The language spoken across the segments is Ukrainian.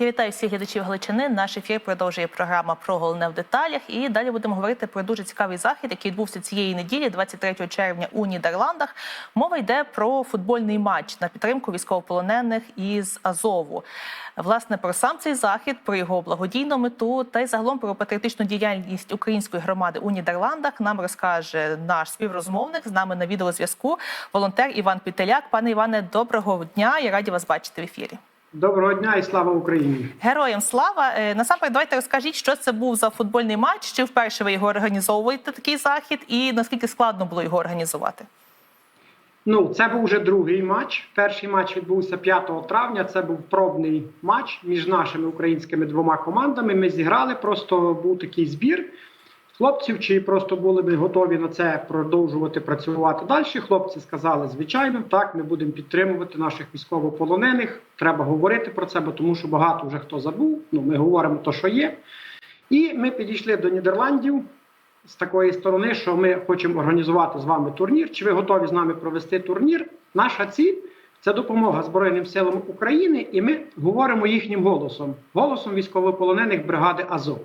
Я вітаю всіх глядачів Галичини. Наш ефір продовжує програма про головне в деталях. І далі будемо говорити про дуже цікавий захід, який відбувся цієї неділі, 23 червня у Нідерландах. Мова йде про футбольний матч на підтримку військовополонених із Азову. Власне, про сам цей захід, про його благодійну мету та й загалом про патріотичну діяльність української громади у Нідерландах нам розкаже наш співрозмовник з нами на відеозв'язку, волонтер Іван Пітеляк. Пане Іване, доброго дня! Я раді вас бачити в ефірі. Доброго дня і слава Україні! Героям слава! Е, Насамперед, давайте розкажіть, що це був за футбольний матч, чи вперше ви його організовуєте такий захід, і наскільки складно було його організувати? Ну, це був вже другий матч. Перший матч відбувся 5 травня. Це був пробний матч між нашими українськими двома командами. Ми зіграли, просто був такий збір хлопців, чи просто були ми готові на це продовжувати працювати далі. Хлопці сказали, звичайно, так, ми будемо підтримувати наших військовополонених. Треба говорити про це, бо тому що багато вже хто забув. Ну, ми говоримо то, що є. І ми підійшли до Нідерландів з такої сторони, що ми хочемо організувати з вами турнір. Чи ви готові з нами провести турнір? Наша ціль це допомога Збройним силам України, і ми говоримо їхнім голосом, голосом військовополонених бригади Азов.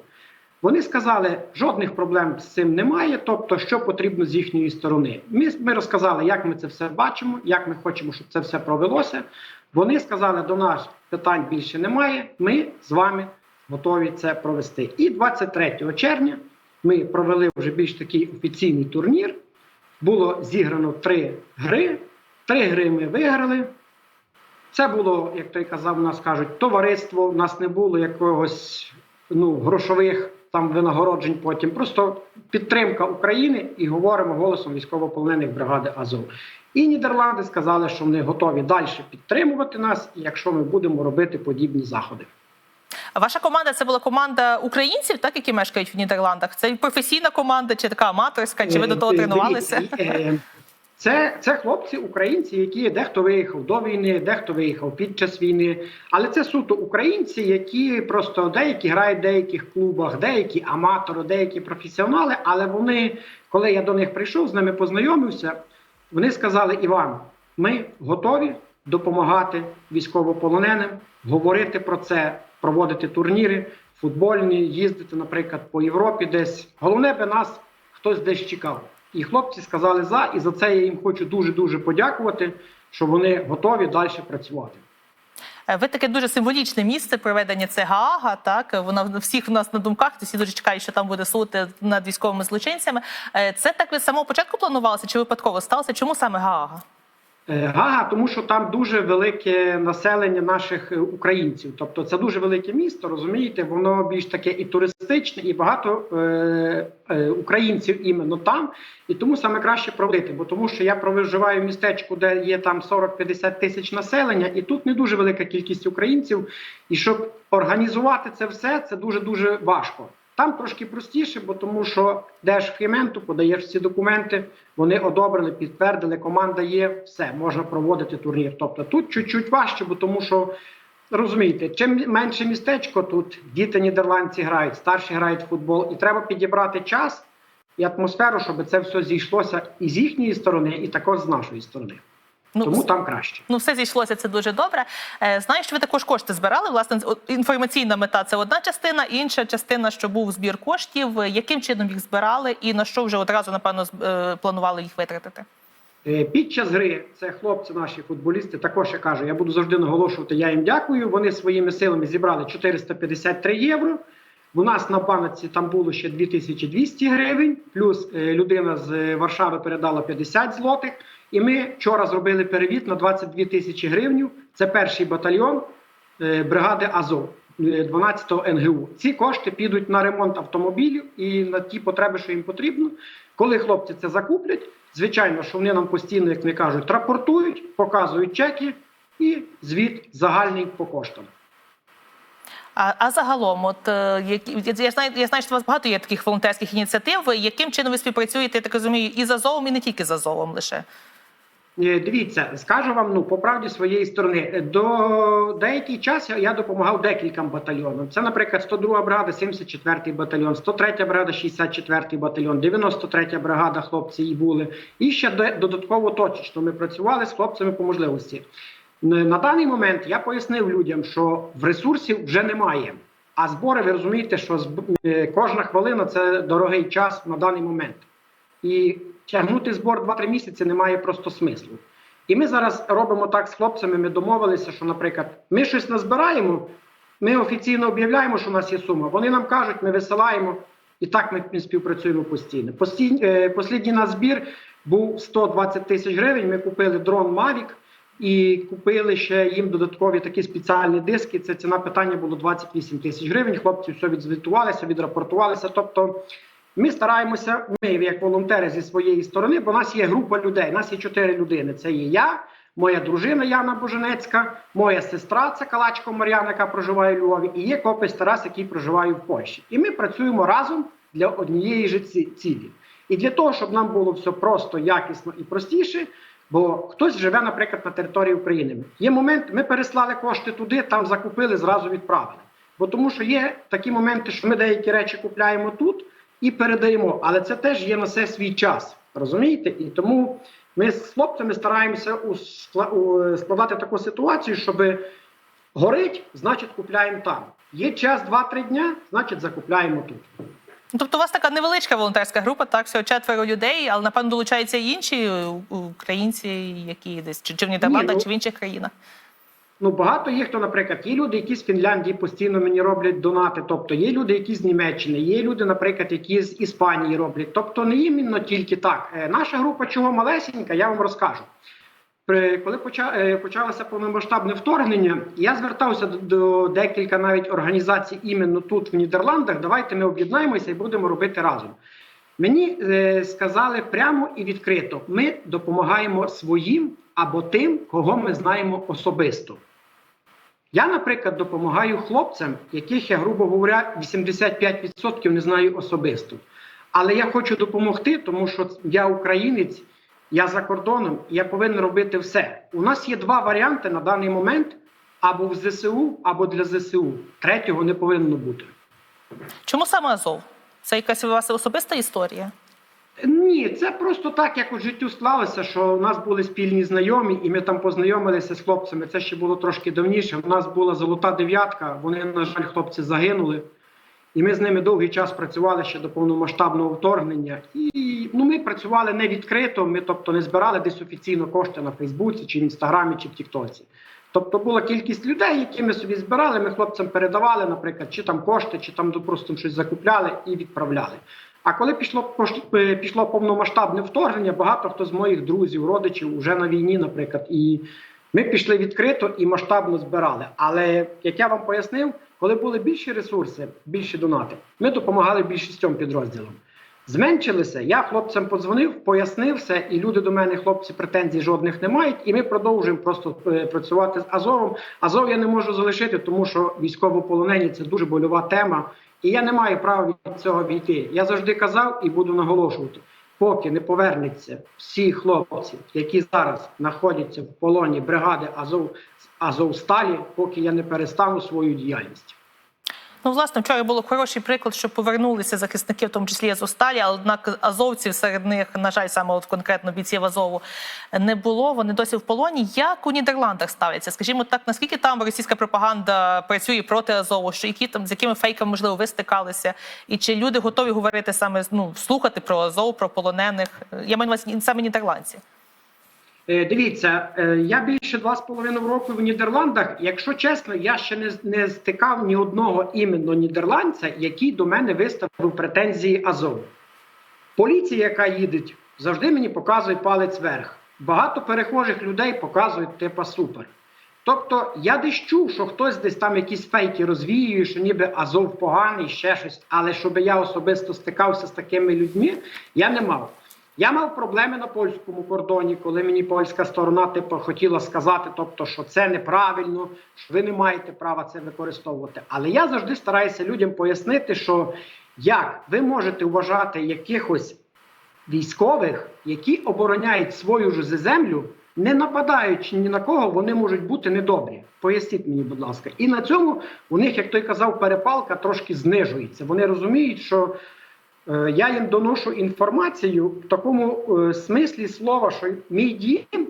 Вони сказали, жодних проблем з цим немає. Тобто, що потрібно з їхньої сторони. Ми, ми розказали, як ми це все бачимо, як ми хочемо, щоб це все провелося. Вони сказали, до нас питань більше немає. Ми з вами готові це провести. І 23 червня ми провели вже більш такий офіційний турнір. Було зіграно три гри. Три гри ми виграли. Це було, як той казав, у нас кажуть, товариство. У нас не було якогось ну, грошових там винагороджень. Потім просто підтримка України і говоримо голосом військовополонених бригади Азов. І Нідерланди сказали, що вони готові далі підтримувати нас, якщо ми будемо робити подібні заходи. А ваша команда це була команда українців, так які мешкають в Нідерландах? Це професійна команда, чи така аматорська? Чи ви до того Е, тренувалися? Це, це хлопці, українці, які дехто виїхав до війни, дехто виїхав під час війни. Але це суто українці, які просто деякі грають в деяких клубах, деякі аматори, деякі професіонали. Але вони, коли я до них прийшов, з ними познайомився, вони сказали: Іван, ми готові допомагати військовополоненим, говорити про це, проводити турніри футбольні, їздити, наприклад, по Європі десь. Головне би нас хтось десь чекав. І хлопці сказали за, і за це я їм хочу дуже дуже подякувати, що вони готові далі працювати. Е, Ви таке дуже символічне місце проведення це Гаага. Так вона всіх в нас на думках. Всі дуже чекають, що там буде суд над військовими злочинцями. Е, Це так від самого початку планувалося чи випадково сталося? Чому саме Гаага? Е, Гага, тому що там дуже велике населення наших е, українців. Тобто це дуже велике місто, розумієте, воно більш таке і туристичне, і багато е, е, українців іменно там. І тому саме краще проводити. Бо тому, що я проживаю в містечку, де є там 40-50 тисяч населення, і тут не дуже велика кількість українців. І щоб організувати це все, це дуже дуже важко. Там трошки простіше, бо тому що йдеш в Хіменту, подаєш всі документи, вони одобрили, підтвердили, команда є, все, можна проводити турнір. Тобто тут чуть-чуть важче, бо тому що розумієте, чим менше містечко, тут діти нідерландці грають, старші грають в футбол, і треба підібрати час і атмосферу, щоб це все зійшлося і з їхньої сторони, і також з нашої сторони. Ну, Тому там краще. Ну, все зійшлося, це дуже добре. Е, Знаю, що ви також кошти збирали. Власне, інформаційна мета це одна частина, інша частина, що був збір коштів. Е, Яким чином їх збирали і на що вже одразу, напевно, е, планували їх витратити? Під час гри це хлопці, наші футболісти. Також я кажу, я буду завжди наголошувати. Я їм дякую. Вони своїми силами зібрали 453 євро. У нас на пам'ятці там було ще 2200 гривень, плюс людина з Варшави передала 50 злотих. І ми вчора зробили перевід на 22 тисячі гривень. Це перший батальйон е, бригади Азов. е, 12-го НГУ. Ці кошти підуть на ремонт автомобілів і на ті потреби, що їм потрібно. Коли хлопці це закуплять, звичайно, що вони нам постійно, як не кажуть, рапортують, показують чеки і звіт загальний по коштам. А, а загалом, от е, я знаю, я знаю, що у вас багато є таких волонтерських ініціатив. Яким чином ви співпрацюєте, я так розумію, і з Азовом, і не тільки з Азовом лише. Е, Дивіться, скажу вам ну по правді своєї сторони. Е, До деякий час я- допомагав декільком батальйонам. Це, наприклад, 102 бригада, 74-й батальйон, 103 бригада, 64-й батальйон, 93 бригада. Хлопці і були. І ще додатково точечно ми працювали з хлопцями по можливості. На даний момент я пояснив людям, що в ресурсів вже немає. А збори, ви розумієте, що е, кожна хвилина це дорогий час на даний момент. І тягнути збор 2-3 місяці немає просто смислу. І ми зараз робимо так з хлопцями. Ми домовилися, що, наприклад, ми щось назбираємо, ми офіційно об'являємо, що у нас є сума. Вони нам кажуть, ми висилаємо, і так ми, співпрацюємо постійно. Постій, е, послідній наш збір був 120 тисяч гривень. Ми купили дрон Mavic і купили ще їм додаткові такі спеціальні диски. Це ціна питання було 28 тисяч гривень. Хлопці все відзвітувалися, відрапортувалися. Тобто ми стараємося, ми як волонтери зі своєї сторони, бо у нас є група людей, у нас є чотири людини. Це є я, моя дружина Яна Боженецька, моя сестра це Калачко Мар'яна, яка проживає у Львові, і є копець Тарас, який проживає в Польщі. І ми працюємо разом для однієї ж цілі. І для того, щоб нам було все просто, якісно і простіше. Бо хтось живе, наприклад, на території України. Є момент, ми переслали кошти туди, там закупили, зразу відправили. Бо тому, що є такі моменти, що ми деякі речі купляємо тут і передаємо, але це теж є на все свій час. Розумієте? І тому ми з хлопцями стараємося складати таку ситуацію, щоб горить, значить, купляємо там. Є час 2-3 дня, значить, закупляємо тут. Тобто у вас така невеличка волонтерська група, так всього четверо людей, але напевно долучаються і інші е, українці, які десь чи, чи в Нідерландах, ну- чи в інших країнах. Ну, багато є, хто, наприклад, є люди, які з Фінляндії постійно мені роблять донати. Тобто є люди, які з Німеччини, є люди, наприклад, які з Іспанії роблять. Тобто не іменно тільки так. Е, Наша група чого малесенька, я вам розкажу. Коли е, почалося повномасштабне вторгнення, я звертався до, до декілька навіть організацій іменно тут, в Нідерландах. Давайте ми об'єднаємося і будемо робити разом. Мені е, сказали прямо і відкрито: ми допомагаємо своїм або тим, кого ми знаємо особисто. Я, наприклад, допомагаю хлопцям, яких я, грубо говоря, 85% не знаю особисто. Але я хочу допомогти, тому що я українець, я за кордоном, я повинен робити все. У нас є два варіанти на даний момент: або в ЗСУ, або для ЗСУ. Третього не повинно бути. Чому саме Азов? Це якась у вас особиста історія? Ні, це просто так, як у життю склалося, що у нас були спільні знайомі, і ми там познайомилися з хлопцями. Це ще було трошки давніше. У нас була золота дев'ятка. Вони, на жаль, хлопці загинули. І ми з ними довгий час працювали ще до повномасштабного вторгнення. І ну, ми працювали не відкрито. Ми, тобто, не збирали десь офіційно кошти на Фейсбуці, чи в Інстаграмі, чи в Тіктоці. Тобто була кількість людей, які ми собі збирали. Ми хлопцям передавали, наприклад, чи там кошти, чи там допустимо щось закупляли і відправляли. А коли пішло е, пішло повномасштабне вторгнення, багато хто з моїх друзів, родичів вже на війні, наприклад, і ми пішли відкрито і масштабно збирали. Але як я вам пояснив, коли були більші ресурси, більші донати, ми допомагали більшістьом підрозділам. Зменшилися. Я хлопцям подзвонив, пояснив все, і люди до мене, хлопці, претензій жодних не мають. І ми продовжуємо просто е, працювати з Азовом. Азов я не можу залишити, тому що військовополонені це дуже больова тема. І я не маю права від цього війти. Я завжди казав і буду наголошувати, поки не повернуться всі хлопці, які зараз знаходяться в полоні бригади Азов Азовсталі, поки я не перестану свою діяльність. Ну, власне, вчора було хороший приклад, що повернулися захисники, в тому числі з Осталі, але однак азовців серед них, на жаль, саме от конкретно бійців Азову не було. Вони досі в полоні. Як у Нідерландах ставляться? Скажімо так, наскільки там російська пропаганда працює проти Азову? Що які там з якими фейками можливо ви стикалися? І чи люди готові говорити саме ну слухати про Азов, про полонених? Я маю на увазі саме нідерландці. Е, Дивіться, е, я більше два з половиною року в Нідерландах. Якщо чесно, я ще не, не стикав ні одного іменно нідерландця, який до мене виставив претензії Азов. Поліція, яка їде, завжди мені показує палець вверх. Багато перехожих людей показують типа супер. Тобто я десь чув, що хтось десь там якісь фейки розвіює, що ніби Азов поганий, ще щось. Але щоб я особисто стикався з такими людьми, я не мав. Я мав проблеми на польському кордоні, коли мені польська сторона типу, хотіла сказати, тобто, що це неправильно, що ви не маєте права це використовувати. Але я завжди стараюся людям пояснити, що як ви можете вважати якихось військових, які обороняють свою ж землю, не нападаючи ні на кого, вони можуть бути недобрі. Поясніть мені, будь ласка. І на цьому у них, як той казав, перепалка трошки знижується. Вони розуміють, що я їм доношу інформацію в такому е, смислі слова, що мій дім,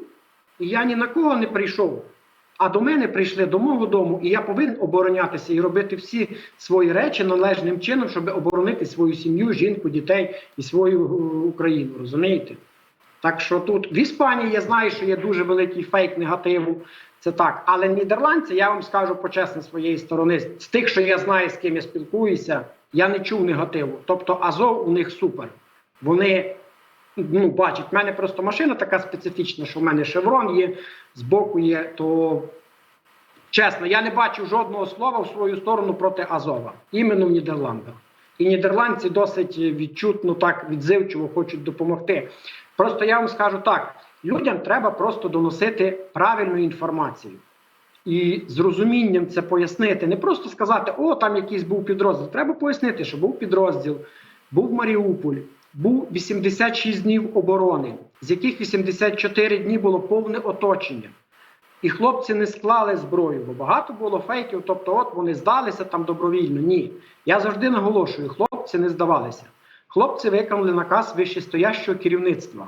і я ні на кого не прийшов. А до мене прийшли до мого дому, і я повинен оборонятися і робити всі свої речі належним чином, щоб оборонити свою сім'ю, жінку, дітей і свою е, Україну. Розумієте? Так що тут в Іспанії я знаю, що є дуже великий фейк негативу. Це так. Але нідерландці, я вам скажу почесно своєї сторони, з тих, що я знаю, з ким я спілкуюся, я не чув негативу. Тобто Азов у них супер. Вони ну, бачать, в мене просто машина така специфічна, що в мене шеврон є, збоку є, то чесно, я не бачив жодного слова в свою сторону проти Азова, іменно в Нідерландах. І нідерландці досить відчутно так відзивчиво хочуть допомогти. Просто я вам скажу так: людям треба просто доносити правильну інформацію. І з розумінням це пояснити. Не просто сказати, о, там якийсь був підрозділ. Треба пояснити, що був підрозділ, був Маріуполь, був 86 днів оборони, з яких 84 дні було повне оточення. І хлопці не склали зброю, бо багато було фейків. Тобто, от вони здалися там добровільно. Ні. Я завжди наголошую: хлопці не здавалися. Хлопці виконали наказ вищестоящого керівництва.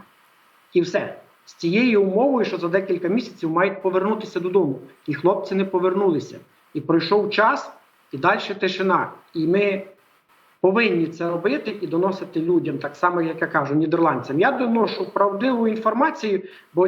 І все. З цією умовою, що за декілька місяців мають повернутися додому. І хлопці не повернулися. І пройшов час, і далі тишина. І ми повинні це робити і доносити людям, так само, як я кажу, нідерландцям. Я доношу правдиву інформацію, бо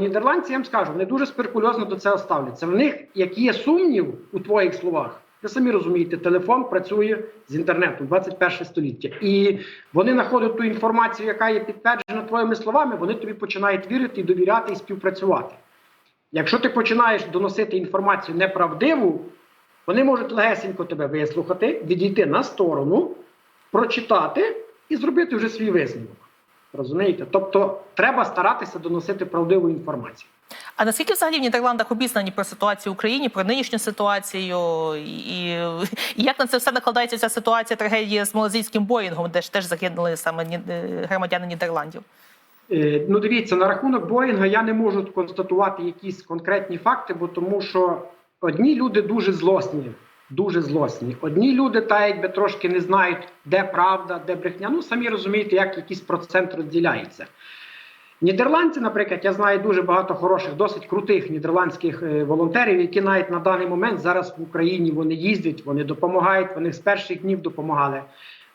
вам скажу, вони дуже спиркульозно до цього ставляться. В них, як є сумнів у твоїх словах, ви самі розумієте, телефон працює з інтернету 21 століття. І вони знаходять ту інформацію, яка є підтверджена твоїми словами, вони тобі починають вірити довіряти і співпрацювати. Якщо ти починаєш доносити інформацію неправдиву, вони можуть легесенько тебе вислухати, відійти на сторону, прочитати і зробити вже свій висновок. Розумієте? Тобто треба старатися доносити правдиву інформацію. А наскільки взагалі в Нідерландах обізнані про ситуацію в Україні, про нинішню ситуацію, і, і як на це все накладається ця ситуація трагедія з малазійським Боїнгом, де ж теж загинули саме е, громадяни Нідерландів? Е, Ну, дивіться, на рахунок Боїнга я не можу констатувати якісь конкретні факти, бо тому що одні люди дуже злосні, дуже злосні. Одні люди, та якби трошки не знають, де правда, де брехня. Ну, самі розумієте, як якийсь процент розділяється. Нідерландці, наприклад, я знаю дуже багато хороших, досить крутих нідерландських е, волонтерів, які навіть на даний момент зараз в Україні вони їздять, вони допомагають, вони з перших днів допомагали.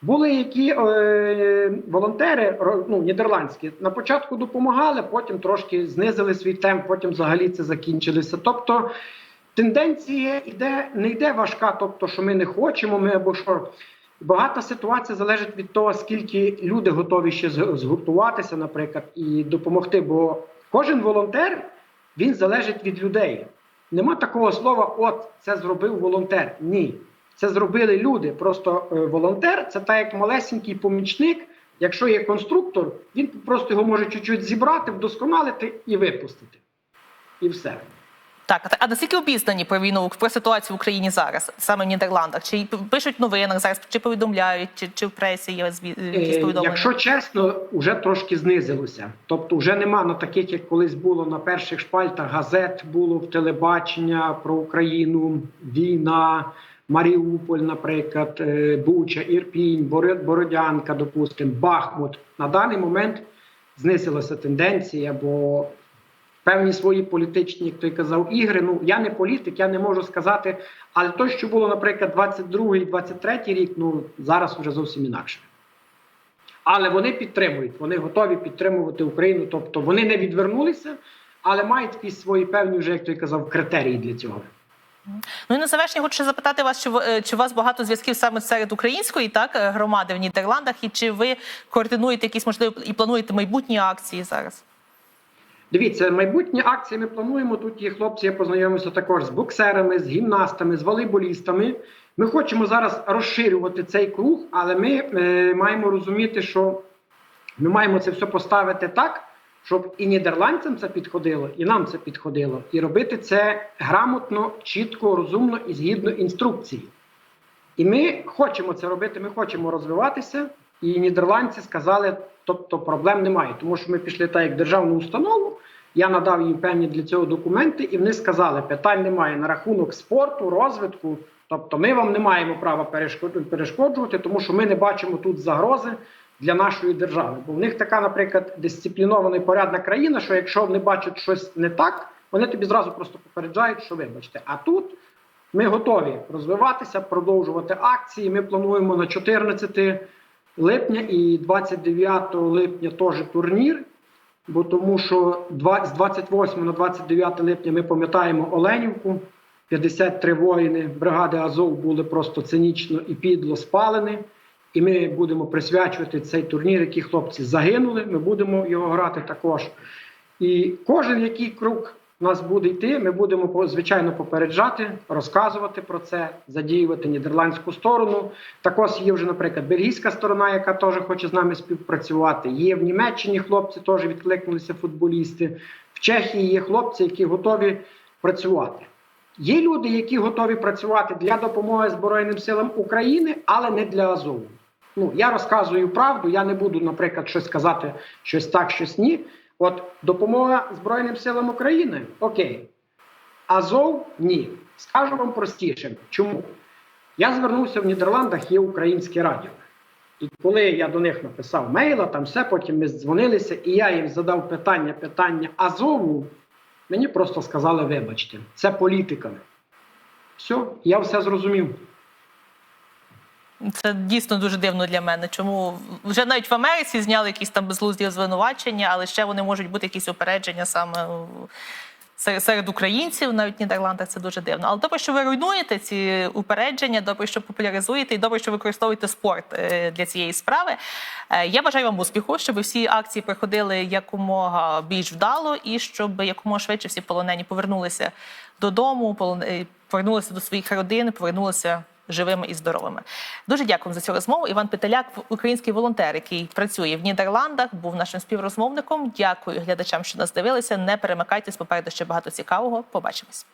Були які е, волонтери ну, нідерландські на початку допомагали, потім трошки знизили свій темп, потім взагалі це закінчилося. Тобто тенденція йде, не йде важка, тобто, що ми не хочемо, ми або що. Багата ситуація залежить від того, скільки люди готові ще згуртуватися, наприклад, і допомогти. Бо кожен волонтер він залежить від людей. Нема такого слова, от це зробив волонтер. Ні. Це зробили люди. Просто е, волонтер це так як малесенький помічник. Якщо є конструктор, він просто його може чуть-чуть зібрати, вдосконалити і випустити. І все. Так, а- наскільки обізнані про війну про ситуацію в Україні зараз, саме в Нідерландах? Чи пишуть в новинах зараз, чи повідомляють, чи, чи в пресі є зві- якісь Е, повідомлення? Якщо чесно, вже трошки знизилося. Тобто, вже нема на таких, як колись було на перших шпальтах газет, було в телебачення про Україну, війна, Маріуполь, наприклад, е, Буча, Ірпінь, Боро- Бородянка, допустимо, Бахмут. На даний момент знизилася тенденція, бо певні свої політичні, як той казав, ігри. Ну я не політик, я не можу сказати. Але то, що було, наприклад, 22-й, 23-й рік, ну зараз вже зовсім інакше. Але вони підтримують, вони готові підтримувати Україну. Тобто вони не відвернулися, але мають якісь свої певні, вже як той казав, критерії для цього. Ну і на завершення хочу запитати вас, чи, е, чи у вас багато зв'язків саме серед української так е, громади в Нідерландах, і чи ви координуєте якісь можливо і плануєте майбутні акції зараз? Дивіться, майбутні акції ми плануємо. Тут є хлопці, я познайомився також з боксерами, з гімнастами, з волейболістами. Ми хочемо зараз розширювати цей круг, але ми е, маємо розуміти, що ми маємо це все поставити так, щоб і нідерландцям це підходило, і нам це підходило, і робити це грамотно, чітко, розумно і згідно інструкції. І ми хочемо це робити, ми хочемо розвиватися. І нідерландці сказали, тобто проблем немає, тому що ми пішли так як державну установу. Я надав їм певні для цього документи, і вони сказали, питань немає на рахунок спорту, розвитку. Тобто, ми вам не маємо права перешкоджувати, тому що ми не бачимо тут загрози для нашої держави. Бо в них така, наприклад, дисциплінована і порядна країна, що якщо вони бачать щось не так, вони тобі зразу просто попереджають, що вибачте. А тут ми готові розвиватися, продовжувати акції. Ми плануємо на 14 липня і 29 липня теж турнір. Бо тому що з 28 на 29 липня ми пам'ятаємо Оленівку. 53 воїни бригади Азов були просто цинічно і підло спалені. І ми будемо присвячувати цей турнір, які хлопці загинули. Ми будемо його грати також. І кожен, який круг нас буде йти, ми будемо звичайно попереджати, розказувати про це, задіювати нідерландську сторону. Також є вже, наприклад, бельгійська сторона, яка теж хоче з нами співпрацювати. Є в Німеччині хлопці, теж відкликнулися футболісти. В Чехії є хлопці, які готові працювати. Є люди, які готові працювати для допомоги Збройним силам України, але не для Азову. Ну я розказую правду. Я не буду, наприклад, щось казати, щось так, щось ні. От допомога Збройним силам України окей. Азов ні. Скажу вам простіше. Чому? Я звернувся в Нідерландах, є українське радіо. І коли я до них написав мейла, там все, потім ми дзвонилися, і я їм задав питання, питання Азову, мені просто сказали, вибачте, це політика. Все, я все зрозумів. Це дійсно дуже дивно для мене. Чому вже навіть в Америці зняли якісь там безглузді звинувачення, але ще вони можуть бути якісь упередження саме серед, українців, навіть в Нідерландах це дуже дивно. Але добре, що ви руйнуєте ці упередження, добре, що популяризуєте, і добре, що використовуєте спорт е, для цієї справи. Е, Я бажаю вам успіху, щоб всі акції проходили якомога більш вдало, і щоб якомога швидше всі полонені повернулися додому, е, повернулися до своїх родин, повернулися живими і здоровими. Дуже дякую за цю розмову. Іван Петеляк, український волонтер, який працює в Нідерландах, був нашим співрозмовником. Дякую глядачам, що нас дивилися. Не перемикайтесь, попереду ще багато цікавого. Побачимось.